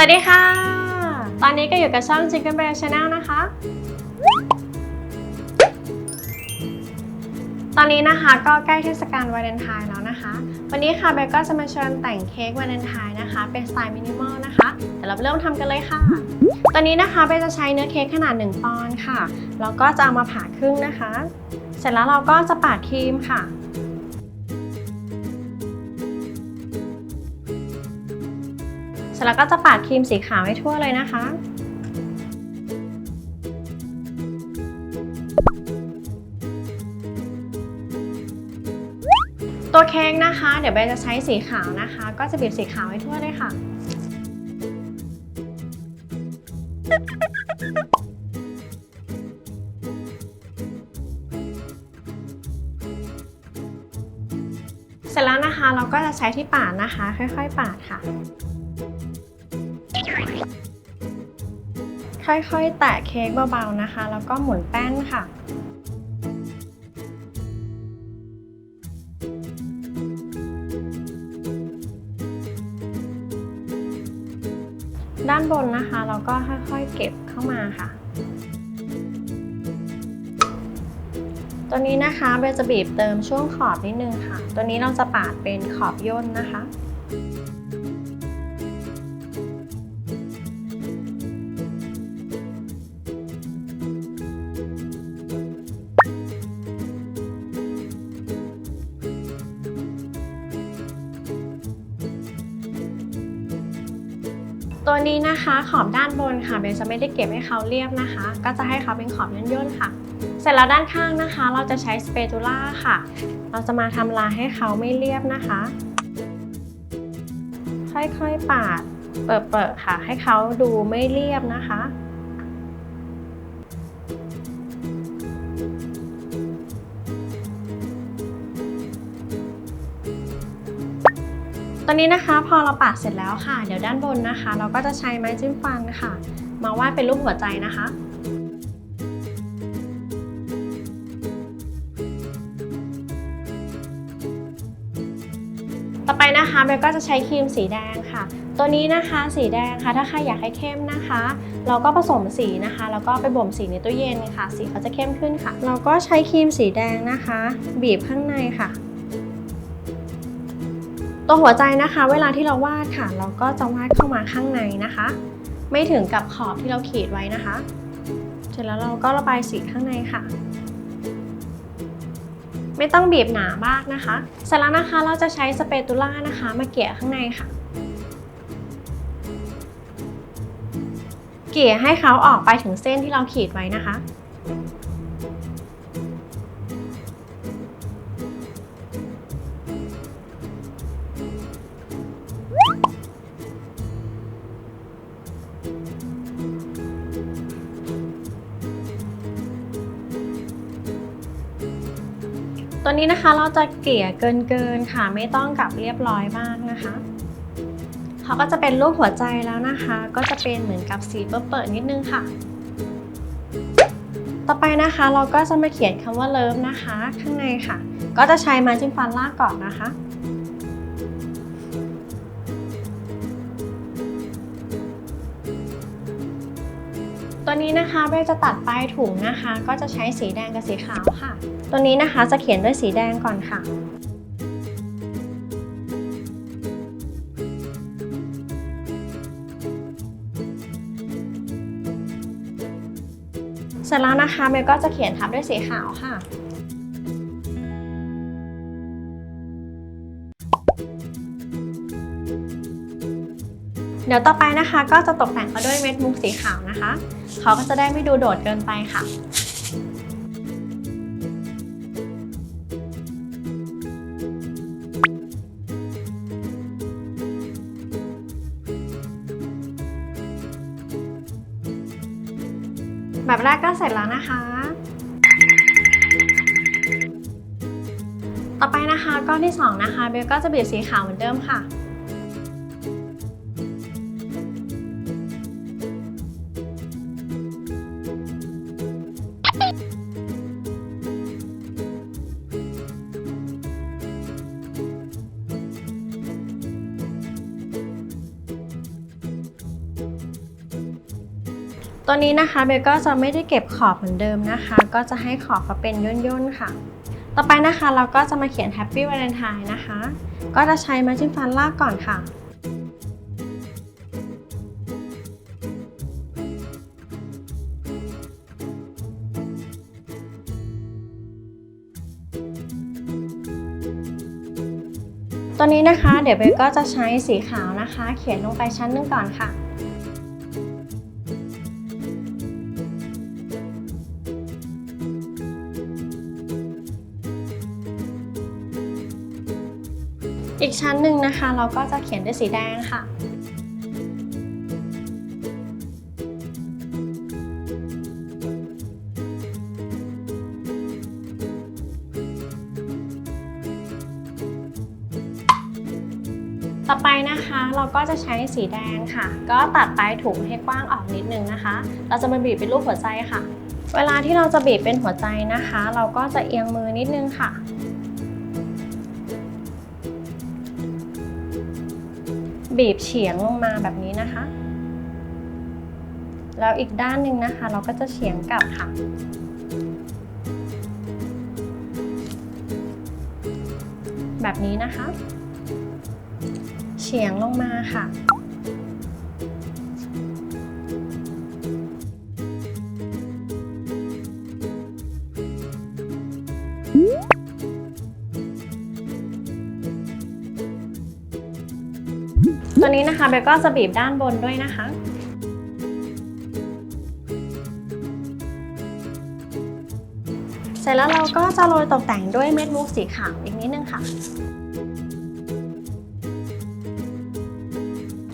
สวัสดีค่ะ ตอนนี้ก็อยู่กับช่อง Chicken Bear Channel นะคะ ตอนนี้นะคะก็ใกล้เทศกาลวาเลนไทน์แล้วนะคะ วันนี้ค่ะเบลก็จะมาชวนแต่งเค้กวาเลนไทน์นะคะ เป็นสไตล์มินิมอลนะคะ เดี๋ยวเราเริ่มทำกันเลยค่ะ ตอนนี้นะคะเบลจะใช้เนื้อเค้กขนาด 1 ปอนด์ค่ะ แล้วก็จะเอามาผ่าครึ่งนะคะ เสร็จแล้วเราก็จะปาดครีมค่ะ สร็จแล้วก็จะปาดครีมสีขาวให้ทั่วเลยนะคะ ตัวเค้กนะคะ เดี๋ยวเบจะใช้สีขาวนะคะ ก็จะบีบสีขาวให้ทั่วเลยค่ะ เสร็จแล้วนะคะเราก็จะใช้ที่ปาดนะคะ ค่อยๆ ปาดค่ะ ค่อยๆ แตะเค้กเบาๆนะคะ แล้วก็หมุนแป้นค่ะ ด้านบนนะคะเราก็ค่อยๆ เก็บเข้ามาค่ะ ตัวนี้นะคะเบลจะบีบเติมช่วงขอบนิดนึงค่ะ ตัวนี้เราจะปาดเป็นขอบย่นนะคะ ตัวนี้นะคะขอบด้านบนค่ะเบลจะไม่ได้เก็บให้เขาเรียบนะคะ ก็จะให้เขาเป็นขอบย่นๆค่ะ เสร็จแล้วด้านข้างนะคะ เราจะใช้สเปตูล่าค่ะ เราจะมาทำลายให้เขาไม่เรียบนะคะ ค่อยๆปาดเปิดๆค่ะ ให้เขาดูไม่เรียบนะคะ ตอนนี้นะคะพอเราปาดเสร็จแล้วค่ะ เดี๋ยวด้านบนนะคะ เราก็จะใช้ไม้จิ้มฟันค่ะ มาวาดเป็นรูปหัวใจนะคะต่อไปนะคะเบลก็จะใช้ครีมสีแดงค่ะ ตัวนี้นะคะสีแดงค่ะ ถ้าใครอยากให้เข้มนะคะ เราก็ผสมสีนะคะ แล้วก็ไปบ่มสีในตู้เย็นค่ะ สีเขาจะเข้มขึ้นค่ะ เราก็ใช้ครีมสีแดงนะคะ บีบข้างในค่ะ ตัวหัวใจนะคะ เวลาที่เราวาดค่ะ เราก็จะวาดเข้ามาข้างในนะคะ ไม่ถึงกับขอบที่เราขีดไว้นะคะ เสร็จแล้วเราก็ระบายสีข้างในค่ะ ไม่ต้องบีบหนามากนะคะ เสร็จแล้วนะคะเราจะใช้สเปตูล่านะคะ มาเกี่ยข้างในค่ะ เกี่ยให้เขาออกไปถึงเส้นที่เราขีดไว้นะคะ ตัวนี้นะคะเราจะเกลี่ยเกินเกินๆค่ะ ไม่ต้องกลับเรียบร้อยมากนะคะเขาก็จะเป็นรูปหัวใจแล้วนะคะ ก็จะเป็นเหมือนกับสีเปิดๆนิดนึงค่ะ ต่อไปนะคะเราก็จะมาเขียนคำว่าเลิฟนะคะ ข้างในค่ะ ก็จะใช้ม้จิ้มฟันลากก่อนนะคะตัวนี้นะคะเบลจะตัดปลายถุงนะคะ ก็จะใช้สีแดงกับสีขาวค่ะ ตัวนี้นะคะจะเขียนด้วยสีแดงก่อนค่ะ เสร็จแล้วนะคะเบลก็จะเขียนทับด้วยสีขาวค่ะเดี๋ยวต่อไปนะคะก็จะตกแต่งเขาด้วยเม็ดมุกสีขาวนะคะ เขาก็จะได้ไม่ดูโดดเกินไปค่ะ แบบแรกก็เสร็จแล้วนะคะ ต่อไปนะคะก้อนที่สองนะคะเบลก็จะบีบสีขาวเหมือนเดิมค่ะ ตัวนี้นะคะเบลก็จะไม่ได้เก็บขอบเหมือนเดิมนะคะ ก็จะให้ขอบเขาเป็นย่นๆค่ะ ต่อไปนะคะเราก็จะมาเขียน Happy Valentine นะคะ ก็จะใช้ไม้จิ้มฟันลากก่อนค่ะตัวนี้นะคะเดี๋ยวเบลก็จะใช้สีขาวนะคะ เขียนลงไปชั้นหนึงก่อนค่ะ อีกชั้นหนึ่งนะคะ เราก็จะเขียนด้วยสีแดงค่ะ ต่อไปนะคะเราก็จะใช้สีแดงค่ะ ก็ตัดปลายถุงให้กว้างออกนิดนึงนะคะ เราจะมาบีบเป็นรูปหัวใจค่ะ เวลาที่เราจะบีบเป็นหัวใจนะคะ เราก็จะเอียงมือนิดนึงค่ะ บีบเฉียงลงมาแบบนี้นะคะ แล้วอีกด้านหนึ่งนะคะ เราก็จะเฉียงกลับค่ะ แบบนี้นะคะ เฉียงลงมาค่ะ ตัวนี้นะคะเบลก็จะบีบด้านบนด้วยนะคะเสร็จแล้วเราก็จะโรยตกแต่งด้วยเม็ดมุกสีขาวอีกนิดนึงค่ะ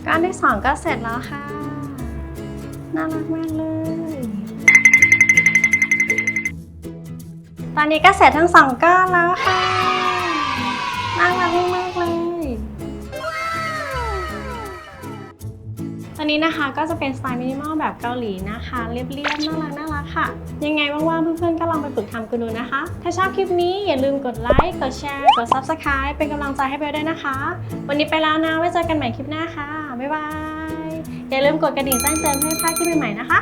กานที่สองก็เสร็จแล้วค่ะ น่ารักมากเลย ตอนนี้ก็เสร็จทั้งสองก้านแล้วค่ะ น่ารักมาก ตอนนี้นะคะก็จะเป็นสไตล์มินิมอลแบบเกาหลีนะคะ เรียบๆน่ารักน่ารักค่ะ ยังไงว่างๆเพื่อนๆก็ลองไปฝึกทำกันดูนะคะ ถ้าชอบคลิปนี้อย่าลืมกดไลค์ กดแชร์ กด Subscribe เป็นกำลังใจให้เบลด้วยนะคะ วันนี้ไปแล้วนะ ไว้เจอกันใหม่คลิปหน้าค่ะ บ๊ายบาย อย่าลืมกดกระดิ่งแจ้งเตือนเพื่อไม่พลาดคลิปใหม่ๆนะคะ